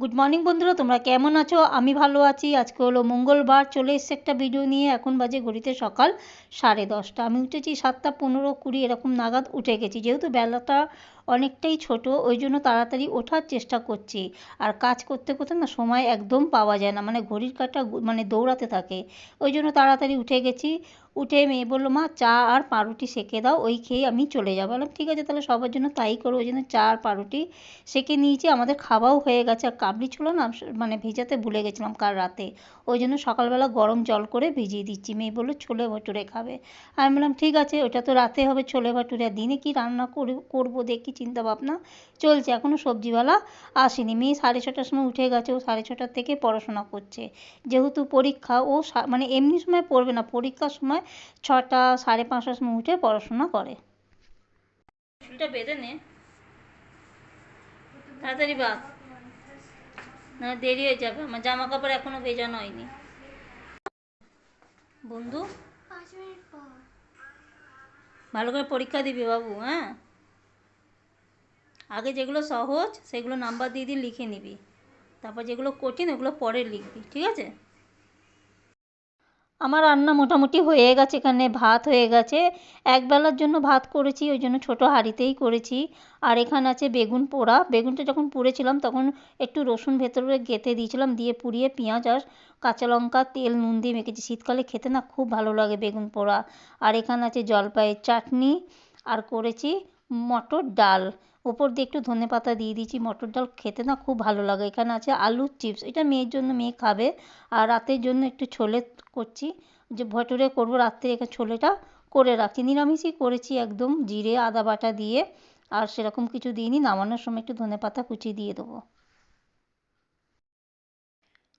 Good morning বন্ধুরা, তোমরা কেমন আছো? আমি ভালো আছি। আজকে হলো মঙ্গলবার, চলে এসছে একটা ভিডিও নিয়ে। এখন বাজে ঘড়িতে সকাল সাড়ে দশটা। আমি উঠেছি সাতটা পনেরো কুড়ি, এরকম নাগাদ উঠে গেছি। যেহেতু বেলাটা অনেকটাই ছোট, ওই জন্য তাড়াতাড়ি ওঠার চেষ্টা করছি। আর কাজ করতে করতে না সময় একদম পাওয়া যায় না মানে ঘড়ির কাঁটা মানে দৌড়াতে থাকে। ওই জন্য তাড়াতাড়ি উঠে গেছি। উঠে মেয়ে বলল, মা, চা আর পাউরুটি সেকে দাও, ওই খেয়ে আমি চলে যাব। বললাম, ঠিক আছে, তাহলে সবার জন্য তাই করো, ওই জন্য চা আর পাউরুটি সেকে নিয়েছি, আমাদের খাওয়াও হয়ে গেছে। আর কাবলি ছিল না মানে ভেজাতে ভুলে গেছিলাম কাল রাতে। ওই জন্য সকালবেলা গরম জল করে ভিজিয়ে দিচ্ছি। মেয়ে বলল, ছোলে ভটুরে খাবে। আমি বললাম, ঠিক আছে, ওটা তো রাতে হবে, ছোলে ভটুরে দিনে কি রান্না করে করব দেখি। চিন্তা ভাবনা চলছে। এখনও সবজিওয়ালা আসেনি। মেয়ে সাড়ে ছটার সময় উঠে গেছে। ও সাড়ে ছটার থেকে পড়াশোনা করছে। যেহেতু পরীক্ষা ও মানে এমনি সময় পড়বে না। পরীক্ষার সময় ছটা সাড়ে পাঁচটার সময় উঠে পড়াশোনা করে। চুলটা বেঁধে নে। তাড়াতাড়ি বাঁধ। না দেরি হয়ে যাবে। আমার জামা কাপড় এখনও ভেজানো হয়নি। বন্ধু পাঁচ মিনিট পর। ভালো করে পরীক্ষা দিবি বাবু হ্যাঁ? আগে যেগুলো সহজ, সেগুলো নাম্বার দিয়ে দিয়ে লিখে নিবি। তারপর যেগুলো কঠিন, ওগুলো পরে লিখবি, ঠিক আছে? আমার রান্না মোটামুটি হয়ে গেছে এখানে, ভাত হয়ে গেছে। একবেলার জন্য ভাত করেছি, ওই জন্য ছোটো হাঁড়িতেই করেছি। আর এখানে আছে বেগুন পোড়া। বেগুনটা যখন পুড়েছিলাম, তখন একটু রসুন ভেতরে গেঁথে দিয়েছিলাম, দিয়ে পুড়িয়ে পেঁয়াজ আর কাঁচা লঙ্কা, তেল, নুন দিয়ে মেখেছি। শীতকালে খেতে না খুব ভালো লাগে বেগুন পোড়া। আর এখানে আছে জলপাইয়ের চাটনি। আর করেছি মটর ডাল। ওপর দিয়ে একটু ধনে পাতা দিয়ে দিয়েছি। মটর ডাল খেতে না খুব ভালো লাগে। এখানে আছে আলুর চিপস। এটা মেয়ের জন্য মেয়ে খাবে। আর রাতের জন্য একটু ছোলে করছি। যে ভটুরে করব রাত্রে এখানে ছোলেটা করে রাখছি। নিরামিষই করেছি একদম। জিরে, আদা বাটা দিয়ে আর সেরকম কিছু দিইনি। নামানোর সময় একটু ধনে পাতা কুচি দিয়ে দেবো।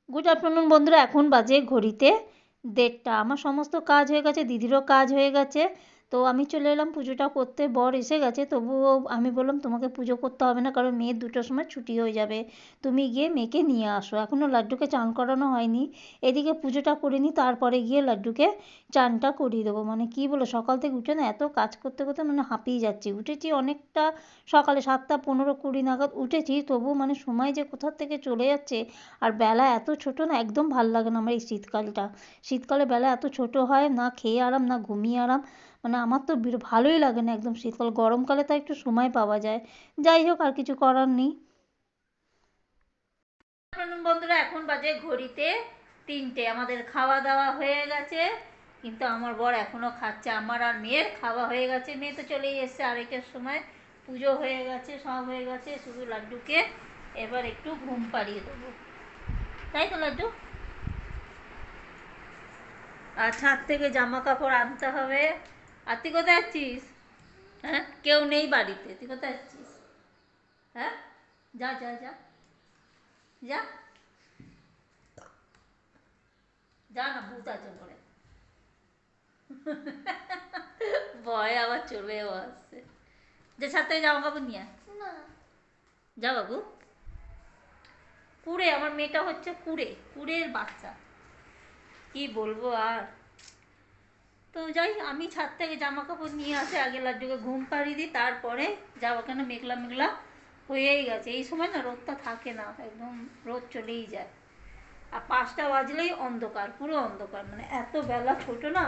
গুড আফটারনুন বন্ধুরা। এখন বাজে ঘড়িতে দেড়টা। আমার সমস্ত কাজ হয়ে গেছে। দিদিরও কাজ হয়ে গেছে। তো আমি চলে এলাম, পুজোটা করতে বর এসে গেছে, তবুও আমি বললাম, তোমাকে পুজো করতে হবে না, কারণ মেয়ের দুটোর সময় ছুটি হয়ে যাবে। তুমি গিয়ে মেয়েকে নিয়ে আসো। এখনও লাড্ডুকে চান করানো হয়নি। এদিকে পুজোটা করে নিই, তারপরে গিয়ে লাড্ডুকে চানটা করিয়ে দেবো। মানে কি বলো সকাল থেকে উঠে না এত কাজ করতে করতে মানে হাঁপিয়ে যাচ্ছি। উঠেছি অনেকটা, সকালে সাতটা পনেরো কুড়ি নাগাদ উঠেছি তবু মানে সময় যে কোথার থেকে চলে যাচ্ছে, আর বেলা এত ছোট না, একদম ভালো লাগে না আমার এই শীতকালটা। শীতকালে বেলা এত ছোট হয়, না খেয়ে আরাম, না ঘুমিয়ে আরাম। মানে আমার তো ভালোই লাগে না একদম শীতকাল। গরমকালে তো একটু সময় পাওয়া যায়। যাই হোক, আর কিছু করার নেই। বন্ধুরা, এখন বাজে ঘড়িতে তিনটে। আমাদের খাওয়া দাওয়া হয়ে গেছে, কিন্তু আমার বর এখনও খাচ্ছে। আমার আর মেয়ের খাওয়া হয়ে গেছে। মেয়ে তো চলেই এসছে আড়াইটার সময়। পুজো হয়ে গেছে, সব হয়ে গেছে। শুধু লাড্ডুকে এবার একটু ঘুম পাড়িয়ে দেবো। তাই তো, লাড্ডু? আর ছাদ থেকে জামা কাপড় আনতে হবে। আর তুই কোথায় যাচ্ছিস হ্যাঁ? কেউ নেই বাড়িতে তুই কোথায় যাচ্ছিস হ্যাঁ? যা যা যা। যা। যা না ভূত আছে পরে ভয় আবার চলেও আসছে। যে সাথে জামা কাপড় নিয়ে যা বাবু। কুড়ে আমার মেয়েটা হচ্ছে কুড়ে কুড়ের বাচ্চা। কি বলব আর? তো যাই, আমি ছাদ থেকে জামা কাপড় নিয়ে আসে, আগে লাড্ডুকে ঘুম পাড়িয়ে দিই, তারপরে যাব কেন মেঘলা মেঘলা হয়েই গেছে। এই সময় না রোদটা থাকে না, একদম রোদ চলেই যায়। আর পাঁচটা বাজলেই অন্ধকার, পুরো অন্ধকার। মানে এত বেলা ছোট না,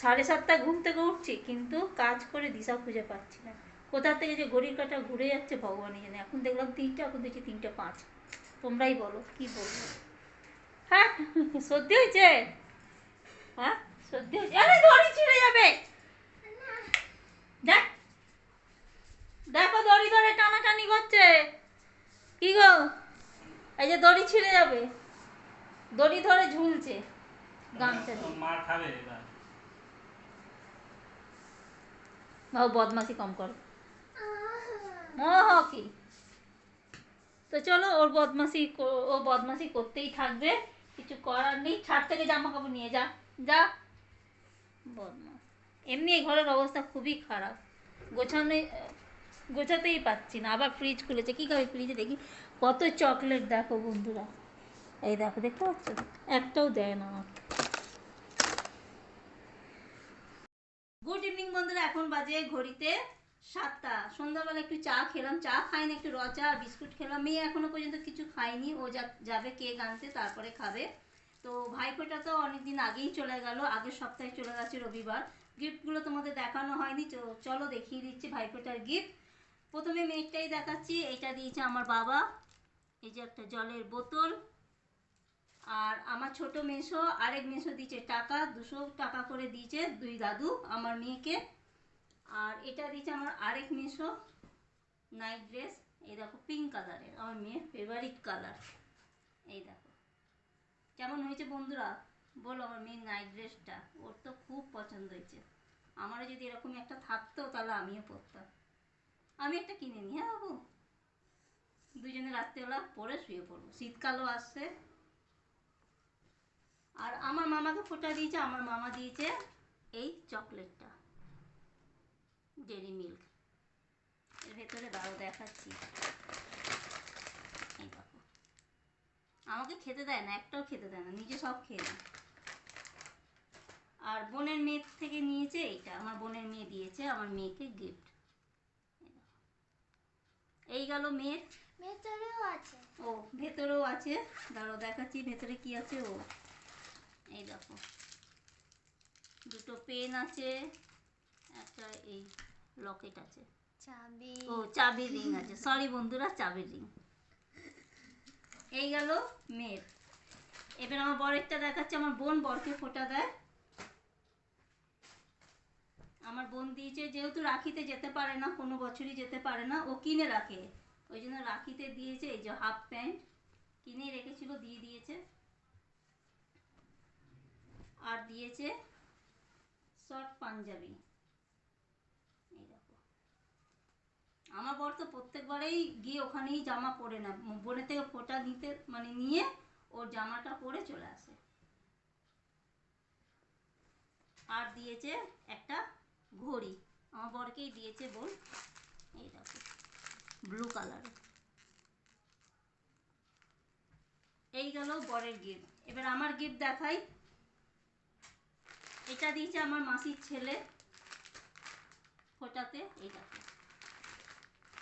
সাড়ে সাতটায় ঘুম থেকে উঠছি, কিন্তু কাজ করে দিশা খুঁজে পাচ্ছি না। কোথা থেকে যে ঘড়ির কাঁটা ঘুরে যাচ্ছে ভগবানই জানে। এখন দেখলাম তিনটে, এখন দেখছি তিনটে পাঁচ। তোমরাই বলো, কি বলব? হ্যাঁ সত্যি হয়েছে? হ্যাঁ? সত্যি আরে দড়ি ছিঁড়ে যাবে। দেখ। দেখো দড়ি ধরে টানাটানি করছে। কি গো? এই যে দড়ি ছিঁড়ে যাবে। দড়ি ধরে ঝুলছে গামছা মার খাবে বাবু বদমাসি কম করো। কি তো চলো ওর বদমাসি ও বদমাসি করতেই থাকবে। কিছু করার নেই। ছাদ থেকে জামা কাপড় নিয়ে যা। যা। বদমাস এমনি এই ঘরের অবস্থা খুবই খারাপ। গোছানো, গোছাতেই পাচ্ছি না। আবার ফ্রিজ খুলেছে। কী খাবে ফ্রিজে দেখি কত চকলেট দেখো বন্ধুরা। এই দেখো, দেখতে পাচ্ছ? একটাও দেয় না আমাকে। গুড ইভিনিং বন্ধুরা, এখন বাজে ঘড়িতে সাতটা। সন্ধ্যাবেলা একটু চা খেলাম। চা খাইনি, একটু র চা বিস্কুট খেলাম। মেয়ে এখনও পর্যন্ত কিছু খায়নি। ও যাবে কেক আনতে, তারপরে খাবে। তো ভাইফোঁটা তো অনেকদিন আগেই চলে গেল, আগের সপ্তাহে চলে গেছে রবিবার। গিফটগুলো তোমাদের দেখানো হয়নি চলো দেখিয়ে দিচ্ছি ভাইফোঁটার গিফট। প্রথমে মেয়েটাই দেখাচ্ছি, এটা দিয়েছে আমার বাবা। এই যে একটা জলের বোতল। আর আমার ছোট মেসো, আরেক মেসো দিয়েছে টাকা, দুশো টাকা করে দিয়েছে দুই দাদু, আমার মেয়েকে। আর এটা দিয়েছে আমার আরেক মেসো, নাইট ড্রেস। এই দেখো, পিঙ্ক কালারের, আমার মেয়ের ফেভারিট কালার। এই দেখো। কেমন হয়েছে বন্ধুরা? বলো আমার মেয়ের নাইট ড্রেসটা ওর তো খুব পছন্দ হয়েছে। আমারও যদি এরকম একটা থাকতো, তাহলে আমিও পরতাম। আমি একটা কিনে নিই হ্যাঁ বাবু? দুজনে রাত্রেবেলা পরে শুয়ে পড়ব। শীতকালও আসছে। আর আমার মামাকে ফোটা দিয়েছে, আমার মামা দিয়েছে এই চকলেটটা ডেরি মিল্ক এর ভেতরে দাও, দেখাচ্ছি। এই আমাকে খেতে দেয় না একটাও খেতে দেয় না নিজে সব খেয়ে নেয়। আর বোনের মেয়ের থেকে নিয়েছে এইটা আমার বোনের মেয়ে দিয়েছে আমার মেয়েকে গিফট এই গেল মেয়ের। ভেতরেও আছে। ও ভেতরেও আছে। দাঁড়াও দেখাচ্ছি ভেতরে কি আছে ও। এই দেখো দুটো পেন আছে একটা এই লকেট আছে। চাবি। ও চাবির রিং আছে। সরি বন্ধুরা চাবির রিং। এই গেল মেয়ের। এবার আমার বরেরটা দেখাচ্ছে, আমার বোন বরকে ফোঁটা দেয়। আমার বোন দিয়েছে, যেহেতু রাখিতে যেতে পারে না, কোনো বছরই যেতে পারে না, ও কিনে রাখে। ওই জন্য রাখিতে দিয়েছে, এই যে হাফ প্যান্ট, কিনে রেখেছিল, দিয়ে দিয়েছে। আর দিয়েছে শর্ট পাঞ্জাবি এই দেখো আমার বর তো প্রত্যেকবারেই গিয়ে ওখানেই জামা পরে না বোনের থেকে ফোঁটা নিতে মানে নিয়ে ওর জামাটা পরে চলে আসে। আর দিয়েছে একটা ঘড়ি, আমার বরকেই দিয়েছে বোন এই দেখো ব্লু কালারের এই গেল বরের গিফট এবার আমার গিফট দেখাই। এটা দিয়েছে আমার মাসির ছেলে ফোটাতে, এই দেখো।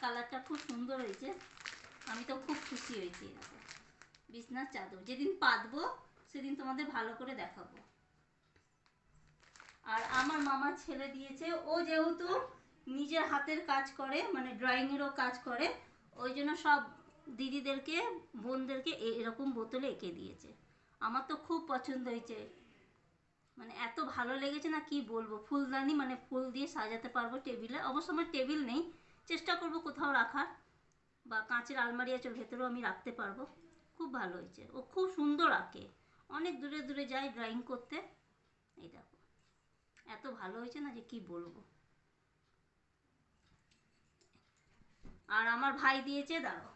কালারটা খুব সুন্দর হয়েছে। আমি তো খুব খুশি হয়েছি এরকম বিছনার চাদর। যেদিন পাতবো, সেদিন তোমাদের ভালো করে দেখাবো। আর আমার মামার ছেলে দিয়েছে, ও যেহেতু নিজের হাতের কাজ করে মানে ড্রয়িংয়েরও কাজ করে, ওই জন্য সব দিদিদেরকে, বোনদেরকে এরকম বোতলে এঁকে দিয়েছে। আমার তো খুব পছন্দ হয়েছে। মানে এত ভালো লেগেছে না কি বলব? ফুলদানি মানে ফুল দিয়ে সাজাতে পারব টেবিলে। অবশ্য আমার টেবিল নেই চেষ্টা করব কোথাও রাখার। বা কাঁচের আলমারি আছে ভেতরেও আমি রাখতে পারব। খুব ভালো হয়েছে। ও খুব সুন্দর আঁকে। অনেক দূরে দূরে যায় ড্রয়িং করতে। এই দেখো। এত ভালো হয়েছে না যে কি বলব। আর আমার ভাই দিয়েছে দাঁড়ো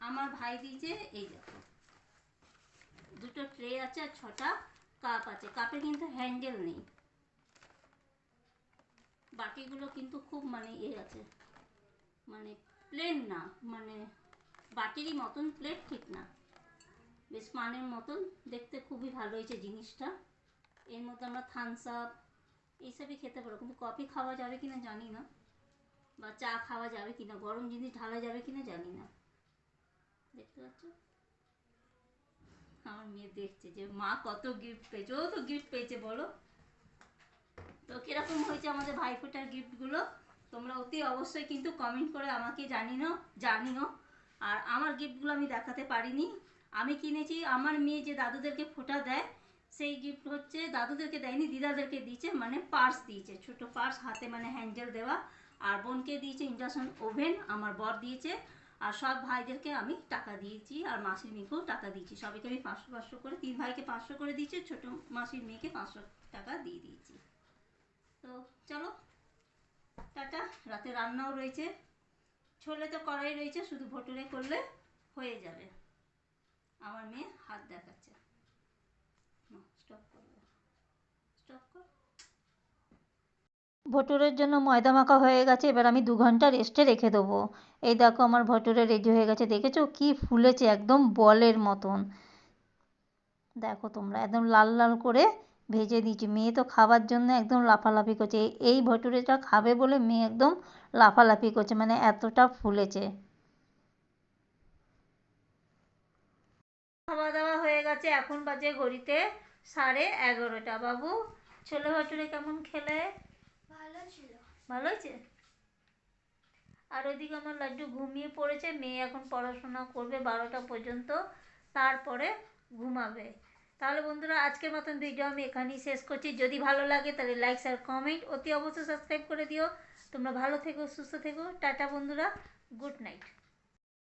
আমার ভাই দিয়েছে, এই দেখো। দুটো ট্রে আছে আর ছটা কাপ আছে। কাপে কিন্তু হ্যান্ডেল নেই। বাটিগুলো কিন্তু খুব মানে এ আছে। মানে প্লেন না মানে বাটিরই মতন প্লেট ঠিক না। বেশ মানের মতন, দেখতে খুবই ভালো হয়েছে জিনিসটা। এর মধ্যে আমরা থামস আপ এইসবই খেতে পারো কিন্তু কফি খাওয়া যাবে কি না জানি না। বা চা খাওয়া যাবে কি না গরম জিনিস ঢালা যাবে কি না জানি না। দেখতে পাচ্ছ? আমার মেয়ে দেখছে যে, মা, কত গিফট পেয়েছে, ও তো গিফট পেয়েছে, বলো। তো কীরকম হয়েছে আমাদের ভাইফোঁটার গিফটগুলো তোমরা অতি অবশ্যই কিন্তু কমেন্ট করে আমাকে জানিও জানিও। আর আমার গিফটগুলো আমি দেখাতে পারিনি। আমি কিনেছি, আমার মেয়ে যে দাদুদেরকে ফোঁটা দেয়, সেই গিফট হচ্ছে, দাদুদেরকে দেয়নি, দিদাদেরকে দিয়েছে মানে পার্স দিয়েছে, ছোট পার্স হাতে মানে হ্যান্ডেল দেওয়া। আর বোনকে দিয়েছে ইন্ডাকশন ওভেন আমার বর দিয়েছে। আর সব ভাইদেরকে আমি টাকা দিয়েছি আর মাসির মেয়েকেও টাকা দিয়েছি। সবাইকে আমি পাঁচশো পাঁচশো করে, তিন ভাইকে পাঁচশো করে দিয়েছি ছোট মাসির মেয়েকে পাঁচশো টাকা দিয়ে দিয়েছি। তো চলো, টাটা। রাতে রান্নাও রয়েছে। ছোলে তো কড়াই রয়েছে, শুধু ভটুরে করলে হয়ে যাবে। আমার মেয়ে হাত দেখাচ্ছে। স্টপ করবে স্টপ কর। ভটুরের জন্য ময়দা মাখা হয়ে গেছে, এবার আমি দু ঘণ্টা রেস্টে রেখে দেবো। এই দেখো আমার ভটুরে রেডি হয়ে গেছে, দেখেছ? কি ফুলেছে একদম বলের মতন। দেখো তোমরা, একদম লাল লাল করে ভেজে দিয়েছি। মেয়ে তো খাবার জন্য একদম লাফালাফি করছে। এই ভটুরেটা খাবে বলে মেয়ে একদম লাফালাফি করছে মানে এতটা ফুলেছে। খাওয়া দাওয়া হয়ে গেছে, এখন বাজে ঘড়িতে সাড়ে এগারোটা। বাবু, ছোলে ভটুরে কেমন খেলে? ভালো হয়েছে আর ওইদিকে আমার লাড্ডু ঘুমিয়ে পড়েছে, মেয়ে এখন পড়াশোনা করবে বারোটা পর্যন্ত, তারপরে ঘুমাবে। তাহলে বন্ধুরা, আজকের মতন ভিডিও আমি এখানেই শেষ করছি। যদি ভালো লাগে তাহলে লাইক আর কমেন্ট অতি অবশ্যই সাবস্ক্রাইব করে দিও। তোমরা ভালো থেকো, সুস্থ থেকো। টাটা বন্ধুরা গুড নাইট